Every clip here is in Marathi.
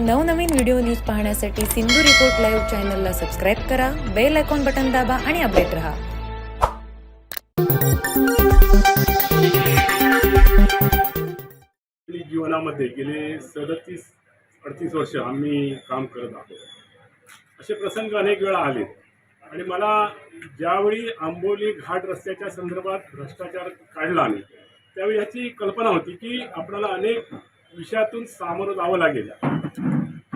नवनवीन व्हिडिओ न्यूज पाहण्यासाठी सिंधू रिपोर्ट लाईव्ह चॅनलला सबस्क्राईब करा बेल आयकॉन बटन दाबा आणि अपडेट रहा. जीवनामध्ये गेले सदतीस अडतीस वर्ष आम्ही काम करत आहोत. असे प्रसंग अनेक वेळा आले. आणि मला ज्यावेळी आंबोली घाट रस्त्याच्या संदर्भात भ्रष्टाचार काढला आम्ही त्यावेळी याची कल्पना होती की आपल्याला अनेक विषयातून सामोरं जावं लागेल.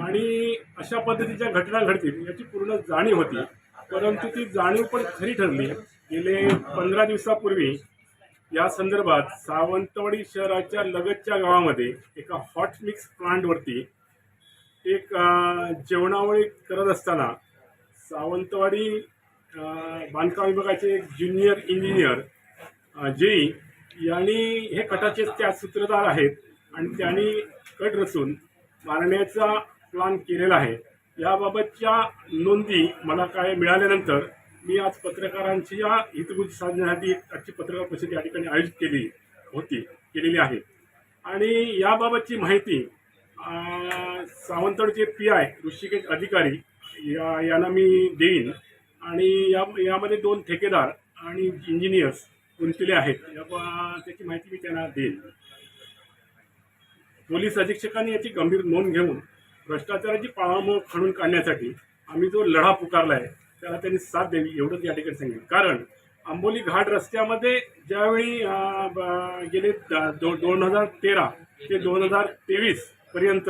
आणि अशा पद्धतीच्या घटना घडतील याची पूर्ण जाणीव होती. परंतु ती जाणीव पण खरी ठरली. गेले पंधरा दिवसापूर्वी या संदर्भात सावंतवाडी शहराच्या लगतच्या गावामध्ये एका हॉट मिक्स प्लांटवरती एक जेवणावळी करत असताना सावंतवाडी बांधकाम विभागाचे एक ज्युनियर इंजिनियर जेई यांनी हे कटाचे त्या सूत्रधार आहेत. आणि त्यांनी कट रचून मारण्याचा प्लान केलेला आहे. याबाबतच्या नोंदी मला काय मिळाल्यानंतर मी आज पत्रकारांची या हितगुज साधण्यासाठी आजची पत्रकार परिषद या ठिकाणी आयोजित केली होती केलेली आहे. आणि याबाबतची माहिती सावंतवाडीचे पी आय ऋषिकेश अधिकारी या यांना मी देईन. आणि या यामध्ये दोन ठेकेदार आणि इंजिनियर्स गुंतलेले आहेत. या त्याची माहिती मी त्यांना देईन. पोलीस अधीक्षकांनी याची गंभीर नोंद घेऊन भ्रष्टाचाराची पाळामोळ खणून काढण्यासाठी आम्ही जो लढा पुकारला आहे त्याला त्यांनी साथ द्यावी एवढंच या ठिकाणी सांगेल कारण आंबोली घाट रस्त्यामध्ये ज्यावेळी ब- गेले द- दो दोन हजार तेरा ते दोन हजार तेवीस पर्यंत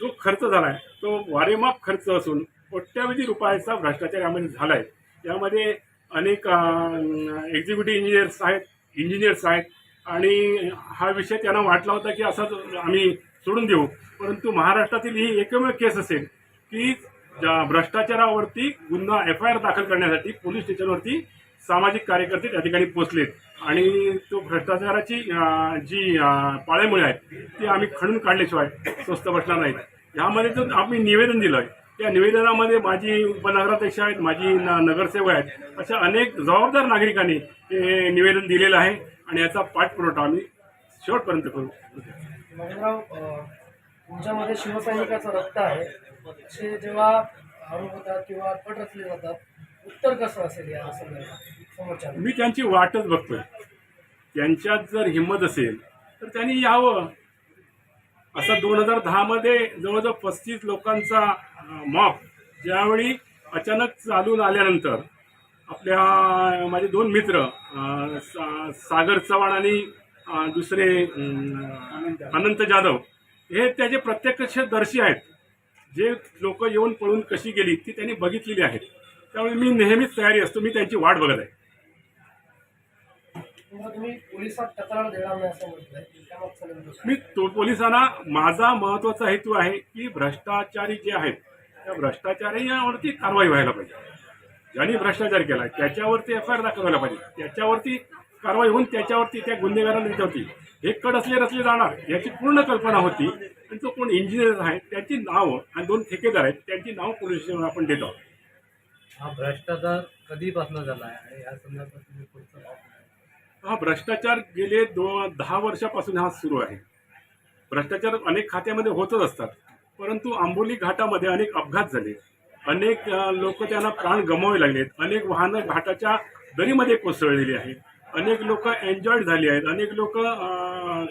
जो खर्च झाला आहे तो वारेमाप खर्च असून कोट्यावधी रुपयाचा भ्रष्टाचार यामध्ये झाला आहे यामध्ये अनेक एक्झिक्युटिव्ह इंजिनियर्स आहेत इंजिनियर्स आहेत आणि हा विषय त्यांना वाटला होता की असाच आम्ही सोडून देऊ. परंतु महाराष्ट्रातील ही एकमेव केस असेल की भ्रष्टाचारावरती गुन्हा एफ आय आर दाखल करण्यासाठी पोलीस स्टेशनवरती सामाजिक कार्यकर्ते त्या ठिकाणी पोचलेत. आणि तो भ्रष्टाचाराची जी पाळेमुळे आहेत ती आम्ही खणून काढल्याशिवाय स्वस्त बसणार नाहीत. ह्यामध्ये तर आम्ही निवेदन दिलं आहे त्या निवेदनामध्ये माझी उपनगराध्यक्ष आहेत माझी न नगरसेवक आहेत अशा अनेक जबाबदार नागरिकांनी हे निवेदन दिलेलं आहे. आणि याचा पाठपुरवठा आम्ही शेवटपर्यंत करू. अ, तुमच्यामध्ये शिवसैनिकाचं रक्त आहे. असे जेव्हा आरोप होतात किंवा कट रचले जातात उत्तर कसं असेल या समोरच्या? मी त्यांची वाटच बघतोय. त्यांच्यात जर हिंमत असेल तर त्यांनी यावं. असं दोन हजार दहामध्ये जवळजवळ पस्तीस लोकांचा मॉप ज्यावेळी अचानक चालून आल्यानंतर आपल्या माझे दोन मित्र सा- सागर चव्हाण आणि दुसरे अनंत जाधव हे त्याचे प्रत्यक्षदर्शी आहेत. जे लोक येऊन पळून कशी गेली ती त्यांनी बघितलेली आहेत. त्यामुळे मी नेहमीच तयारी असतो मी त्यांची वाट बघत आहे? मी तो पोलिसांना माझा महत्त्वाचा हेतू आहे की भ्रष्टाचारी जे आहेत त्या भ्रष्टाचारीवरती कारवाई व्हायला पाहिजे. ज्यांनी भ्रष्टाचार केला त्याच्यावरती एफ आय आर दाखल व्हायला पाहिजे. त्याच्यावरती कारवाई होऊन त्याच्यावरती त्या गुन्हेगारांना त्याच्यावरती हे कड असले रचले जाणार याची पूर्ण कल्पना होती. आणि तो कोण इंजिनियर आहे त्याची नावं आणि दोन ठेकेदार आहेत त्यांची नावं पोलीस स्टेशनवर आपण देत हा भ्रष्टाचार कधीपासून झाला आहे? या संदर्भात? हा भ्रष्टाचार गेले दो दहा वर्षापासून हा सुरू आहे. भ्रष्टाचार अनेक खात्यामध्ये होतच असतात. परंतु आंबोली घाटामध्ये अनेक अपघात झाले. अनेक लोक त्यांना प्राण गमावे लागलेत. अनेक वाहनं घाटाच्या दरीमध्ये कोसळलेली आहेत. अनेक लोक एन्जॉयड झाली आहेत. अनेक लोक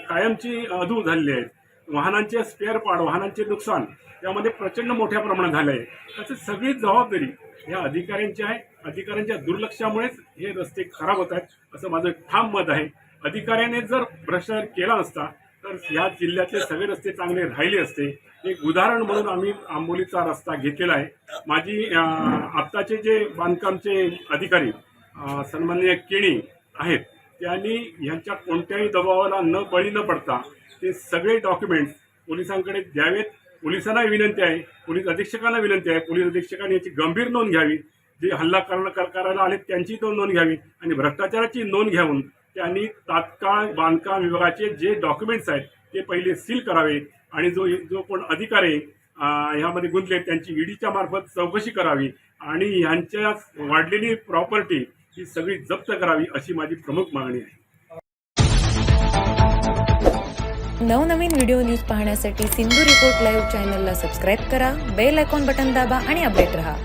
कायमची अधू झालेली आहेत. वाहनांचे स्पेअर पार्ट वाहनांचे नुकसान त्यामध्ये प्रचंड मोठ्या प्रमाणात झालं आहे. त्याची सगळी जबाबदारी ह्या अधिकाऱ्यांची आहे. अधिकाऱ्यांच्या दुर्लक्षामुळेच हे रस्ते खराब होत आहेत असं माझं ठाम मत आहे. अधिकाऱ्याने जर भ्रष्टाचार केला असता तर ह्या जिल्ह्यातले सगळे रस्ते चांगले राहिले असते. एक उदाहरण म्हणून आम्ही आंबोलीचा रस्ता घेतलेला आहे. माझी आत्ताचे जे बांधकामचे अधिकारी अं, सन्माननीय केणी आहेत त्यांनी ह्यांच्या कोणत्याही दबावाला न बळी न पडता ते सगळे डॉक्युमेंट्स पोलिसांकडे द्यावेत. पोलिसांना विनंती आहे पोलीस अधीक्षकांना विनंती आहे पोलीस अधीक्षकांनी याची गंभीर नोंद घ्यावी. जे हल्ला करणं करायला आले त्यांची तो नोंद घ्यावी आणि भ्रष्टाचाराची नोंद घेऊन त्यांनी तात्काळ बांधकाम विभागाचे जे डॉक्युमेंट्स आहेत ते पहिले सील करावे आणि जो जो कोण अधिकारी ह्यामध्ये गुंतले त्यांची ईडीच्या मार्फत चौकशी करावी आणि ह्यांच्या वाढलेली प्रॉपर्टी ही सगळी जप्त करावी अशी माझी प्रमुख मागणी आहे. नवनवीन व्हिडिओ न्यूज पाहण्यासाठी सिंधू रिपोर्ट लाईव्ह चॅनलला सबस्क्राईब करा बेल आयकॉन बटन दाबा आणि अपडेट रहा.